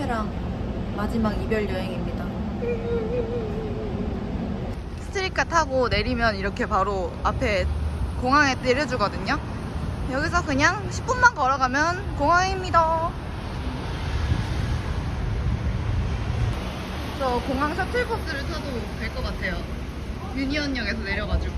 페페랑 마지막 이별 여행입니다. 스트리카 타고 내리면 이렇게 바로 앞에 공항에 내려주거든요. 여기서 그냥 10분만 걸어가면 공항입니다. 저 공항 셔틀버스를 타도 될 것 같아요. 유니언역에서 내려가지고.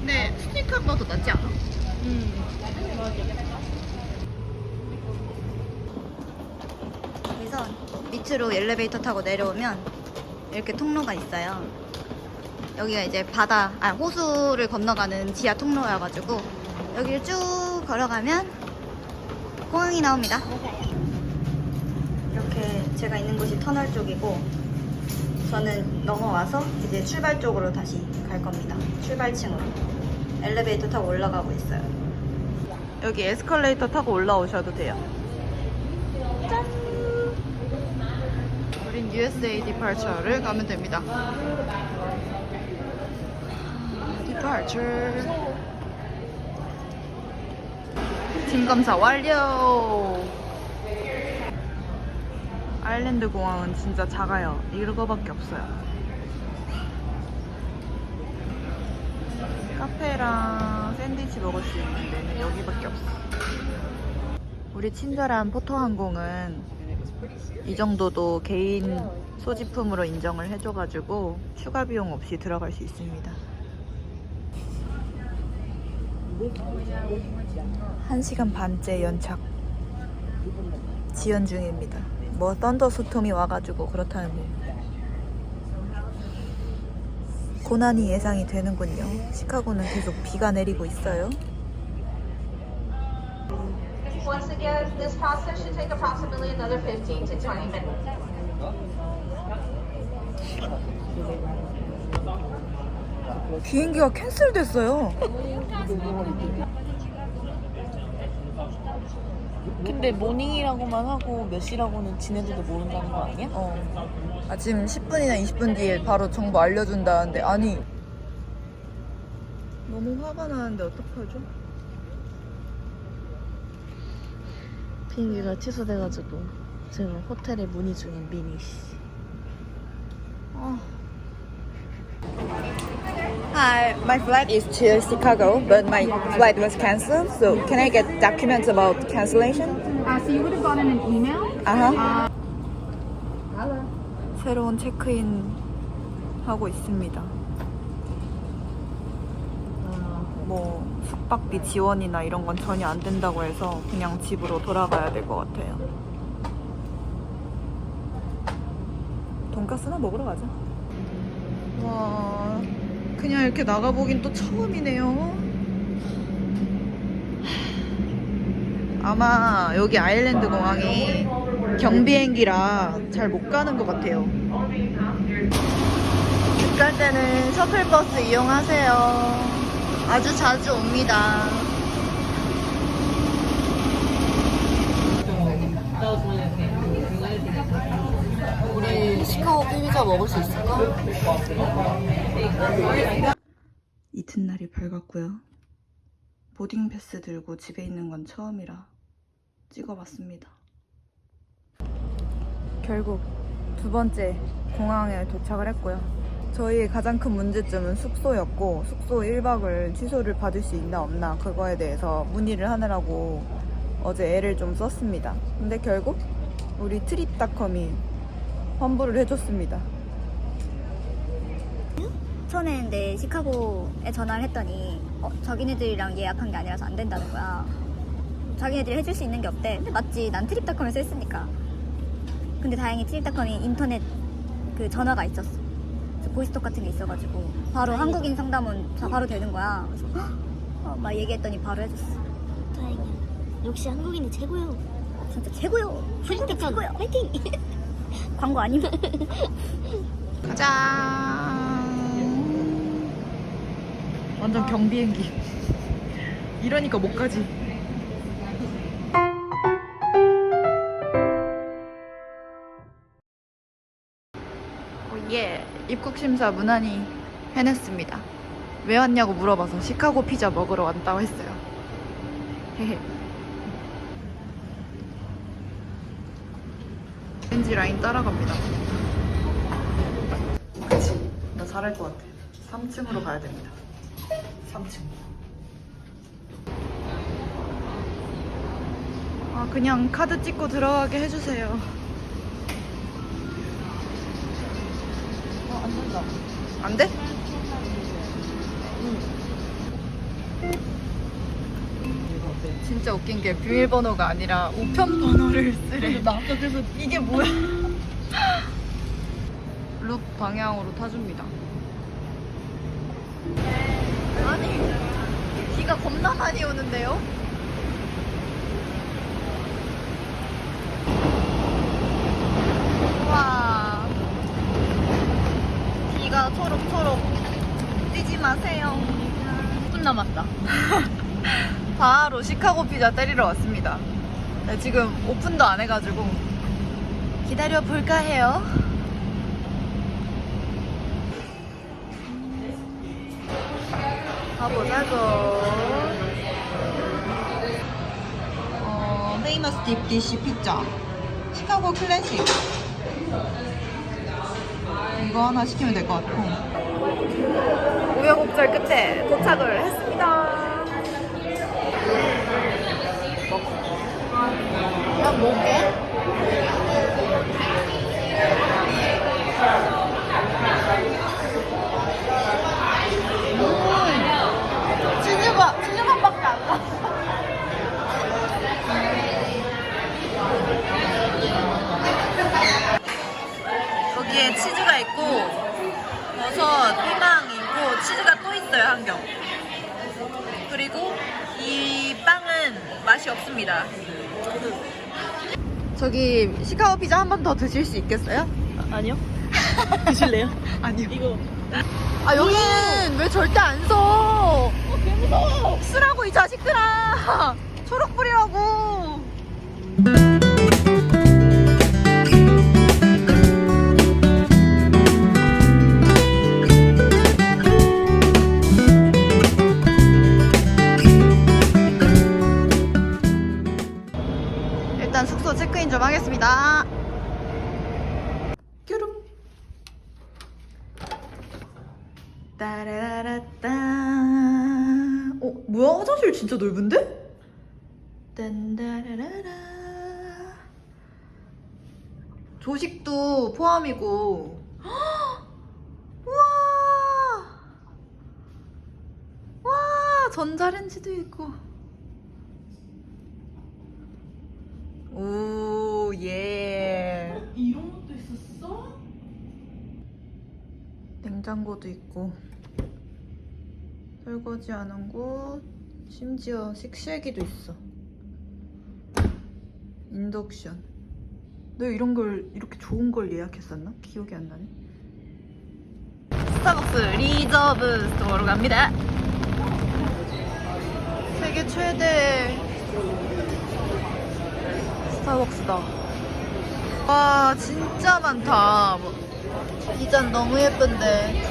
근데 스트리카보다 더 낫지 않아? 그래서 밑으로 엘리베이터 타고 내려오면 이렇게 통로가 있어요. 여기가 이제 바다, 아 호수를 건너가는 지하 통로여가지고 여기를 쭉 걸어가면 공항이 나옵니다. 이렇게 제가 있는 곳이 터널 쪽이고 저는 넘어와서 이제 출발 쪽으로 다시 갈 겁니다. 출발층으로 엘리베이터 타고 올라가고 있어요. 여기 에스컬레이터 타고 올라오셔도 돼요. 짠! 우린 USA 디파처를 가면 됩니다. 디파처. 짐 검사 완료. 아일랜드 공항은 진짜 작아요. 이거밖에 없어요. 카페랑 샌드위치 먹을 수 있는 데는 여기밖에 없어. 우리 친절한 포토항공은 이 정도도 개인 소지품으로 인정을 해줘가지고 추가 비용 없이 들어갈 수 있습니다. 한 시간 반째 연착 지연 중입니다. 뭐 썬더 스톰이 와가지고 그렇다는데 고난이 예상이 되는군요. 시카고는 계속 비가 내리고 있어요. Once again, this process should take approximately another 15 to 20 minutes. 비행기가 캔슬됐어요. 근데 모닝이라고만 하고 몇 시라고는 지네들도 모른다는 거 아니야? 어. 아침 10분이나 20분 뒤에 바로 정보 알려준다는데 아니 너무 화가 나는데 어떡하죠? 비행기가 취소돼가지고 지금 호텔에 문의 중인 미니 씨. 아. Hi, my flight is to Chicago, but my flight was cancelled. So can I get documents about cancellation? Uh, so you would have gotten an email. Uh huh. 새로운 체크인 하고 있습니다. 뭐 숙박비 지원이나 이런 건 전혀 안 된다고 해서 그냥 집으로 돌아가야 될 것 같아요. 돈가스나 먹으러 가자. 와, 그냥 이렇게 나가보긴 또 처음이네요. 아마 여기 아일랜드 공항이 경비행기라 잘 못 가는 것 같아요. 집 갈 때는 셔틀버스 이용하세요. 아주 자주 옵니다. 우리 시카고 피자 먹을 수 있을까? 이튿날이 밝았고요. 보딩 패스 들고 집에 있는 건 처음이라 찍어봤습니다. 결국 두 번째 공항에 도착을 했고요. 저희의 가장 큰 문제점은 숙소였고 숙소 1박을 취소를 받을 수 있나 없나 그거에 대해서 문의를 하느라고 어제 애를 좀 썼습니다. 근데 결국 우리 트립닷컴이 환불을 해줬습니다. 처음에 근데 시카고에 전화를 했더니 어, 자기네들이랑 예약한 게 아니라서 안 된다는 거야. 자기네들이 해줄 수 있는 게 없대. 근데 맞지. 난 트립닷컴에서 했으니까. 근데 다행히 트립닷컴이 인터넷 그 전화가 있었어. 보이스톡 같은 게 있어가지고 바로 한국인 상담원 자- 바로 되는 거야. 그래서 헉! 어, 막 얘기했더니 바로 해줬어. 다행이야. 역시 한국인이 최고요. 진짜 최고요. 한국이 최고요. 화이팅. 광고 아니면 가자. 완전 경비행기. 이러니까 못 가지. 심사 무난히 해냈습니다. 왜 왔냐고 물어봐서 시카고 피자 먹으러 왔다고 했어요. 헤헤. 왠지 라인 따라갑니다. 그치? 나 잘할 것 같아. 3층으로 가야 됩니다. 3층. 아, 그냥 카드 찍고 들어가게 해주세요. 어, 안 돼? 진짜 웃긴 게 비밀번호가 아니라 우편 번호를 쓰래. 나 아까 그래서 이게 뭐야? 룩 방향으로 타줍니다. 아니, 비가 겁나 많이 오는데요? 와, 비가 초록초록 뛰지 마세요. 10분 남았다. 바로 시카고 피자 때리러 왔습니다. 네, 지금 오픈도 안 해가지고 기다려 볼까 해요. 가보자고. 어, 페이머스 딥디시 피자. 시카고 클래식. 이거 하나 시키면 될 것 같고. 우여곡절 끝에 도착을 했습니다. 그냥 뭐게? 치즈밥, 치즈밥밖에 안 나. 여기에 치즈가 있고 버섯, 피망 있고 치즈가 또 있어요 한 겹. 그리고 이 빵은 맛이 없습니다. 저기 시카고 피자 한 번 더 드실 수 있겠어요? 아니요. 드실래요? 아니요. 이거. 아 여기는 왜 절대 안 써? 개 무서워. 쓰라고 이 자식들아. 초록불이라고. 좀 하겠습니다. 뾰lum. 따라라따. 어, 뭐야? 화장실 진짜 넓은데? 딴따라라라. 조식도 포함이고. 헉! 우와! 와, 전자레인지도 있고. 오, 예. 이런 것도 있었어? 냉장고도 있고 설거지 하는 곳 심지어 식세기도 있어 인덕션 너 이런 걸 이렇게 좋은 걸 예약했었나? 기억이 안 나네 스타벅스 리저브 스토어로 갑니다 세계 최대 스타벅스다 와 진짜 많다. 뭐, 디자인 너무 예쁜데.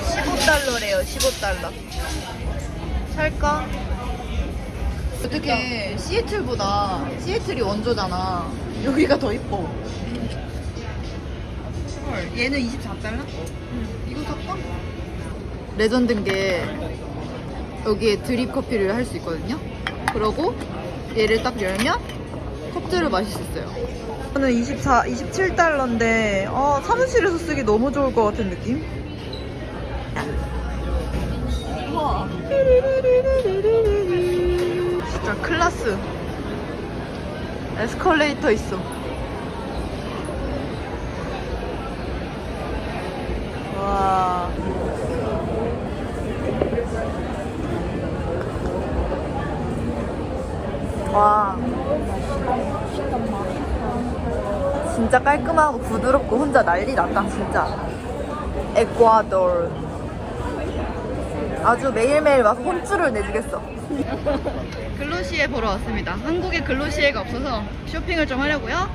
15달러래요 15달러. 살까? 어떻게 시애틀보다 시애틀이 원조잖아. 여기가 더 이뻐. 헐 얘는 24달러? 응. 이거 살까? 레전드인 게 여기에 드립 커피를 할 수 있거든요. 그러고 얘를 딱 열면 컵들을 마실 수 있어요 저는 24, 27달러인데 어, 사무실에서 쓰기 너무 좋을 것 같은 느낌? 진짜 클라스 에스컬레이터 있어 와 와. 진짜 깔끔하고 부드럽고 혼자 난리 났다 진짜 에콰도르 아주 매일매일 와서 혼쭐을 내주겠어 글로시에 보러 왔습니다 한국에 글로시에가 없어서 쇼핑을 좀 하려고요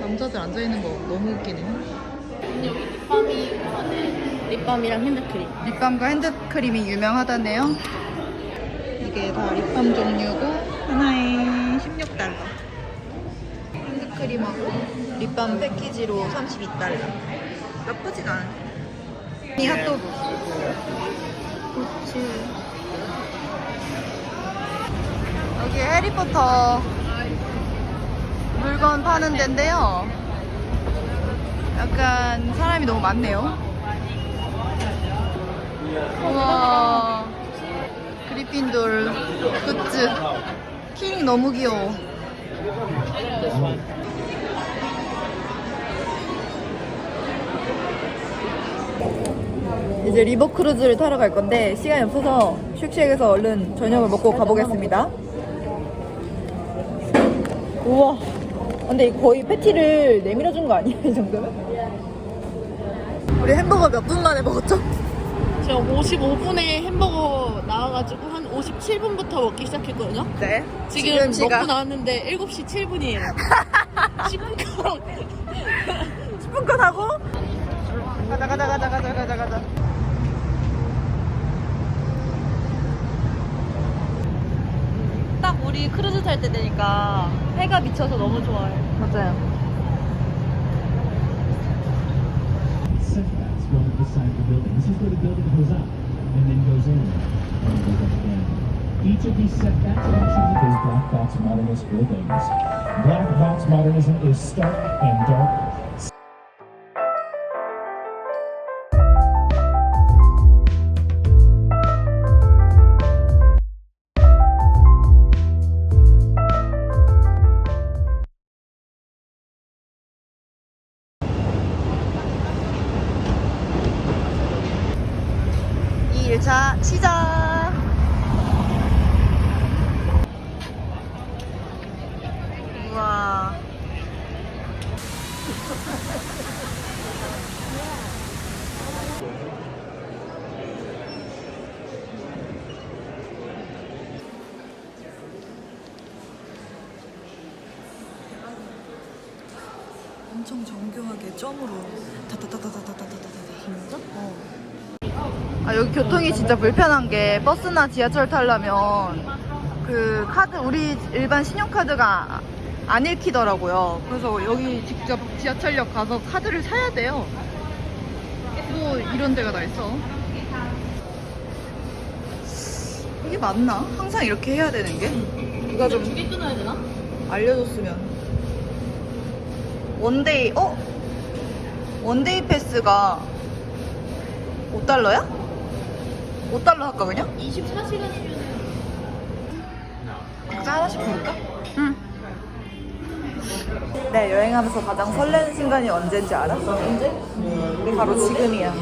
남자들 앉아있는 거 너무 웃기네. 여기 립밤이 우선은 립밤이랑 핸드크림. 립밤과 핸드크림이 유명하다네요. 이게 다 립밤 종류고 하나에 16달러. 핸드크림하고 립밤 패키지로 32달러. 나쁘진 않아. 이 핫도그. 여기 해리포터 물건 파는 데인데요. 약간 사람이 너무 많네요. 우와 그리핀돌 굿즈 킹 너무 귀여워 이제 리버 크루즈를 타러 갈 건데 시간이 없어서 쉑쉑에서 얼른 저녁을 먹고 가보겠습니다 우와 근데 거의 패티를 내밀어 준 거 아니야 이 정도면? 우리 햄버거 몇 분 만에 먹었죠? 제가 55분에 햄버거 나와가지고 한 57분부터 먹기 시작했거든요. 네 지금, 먹고 나왔는데 7시 7분이에요. 10분 컷. 10분 컷 하고 가자 가자 가자 가자 가자 가자 딱 우리 크루즈 탈 때 되니까 해가 비쳐서 너무 좋아요. 맞아요 setbacks going to the side of the building. This is where the building goes up and then goes in and goes up again. Each of these setbacks attribute those black box modernist buildings. Black box modernism is stark and dark. 1차 시작 교통이 진짜 불편한 게 버스나 지하철 타려면 그 카드 우리 일반 신용카드가 안 읽히더라고요. 그래서 여기 직접 지하철역 가서 카드를 사야 돼요. 뭐 이런 데가 다 있어. 이게 맞나? 항상 이렇게 해야 되는 게? 누가 좀 두개 끊어야 되나? 알려줬으면. 원데이 어? 원데이 패스가 5달러야? 5달러 할까 그냥? 24시간이면 각자 하나씩 고를까? 응. 네, 여행하면서 가장 설레는 순간이 언제인지 알아? 언제? 바로 지금이야.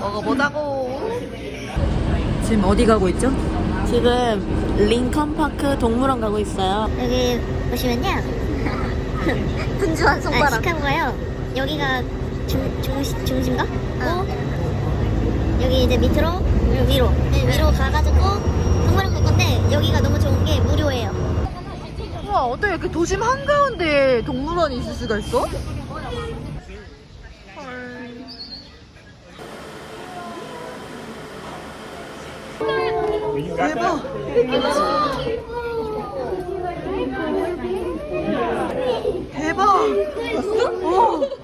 먹어보자고. 지금 어디 가고 있죠? 지금 링컨 파크 동물원 가고 있어요. 여기 보시면요. 분주한 아, 손가락. 시카고가요. 여기가 중, 중, 중심가? 고 여기 이제 밑으로 위로. 네, 위로 가가지고 동물원 갈 건데 여기가 너무 좋은 게 무료예요. 우와, 어떻게 이렇게 도심 한가운데 동물원이 있을 수가 있어? 대박. 대박. 봤어? 어.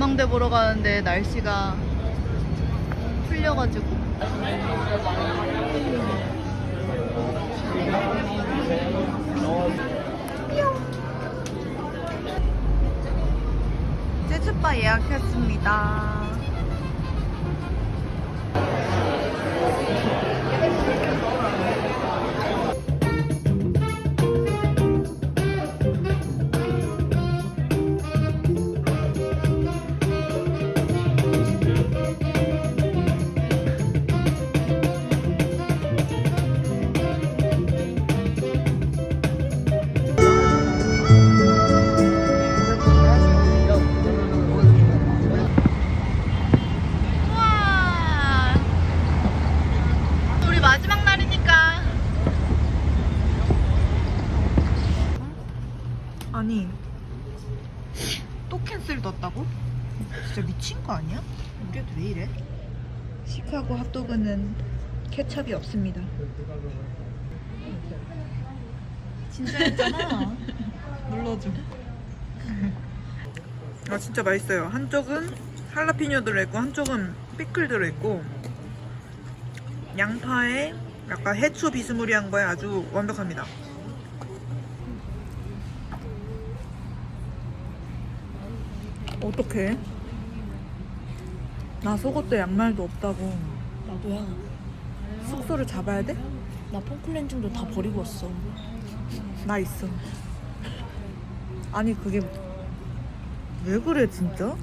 전망대 보러 가는데 날씨가 풀려가지고. 제주바 예약했습니다. 핫도그는 케찹이 없습니다. 진짜였잖아. 눌러줘. 아 진짜 맛있어요. 한쪽은 할라피뇨 들어있고 한쪽은 피클 들어있고 양파에 약간 해초 비스무리한 거에 아주 완벽합니다. 어떡해? 나 속옷도 양말도 없다고. 나도야. 숙소를 잡아야 돼? 나 폼클렌징도 다 버리고 왔어. 나 있어. 아니 그게 왜 그래 진짜?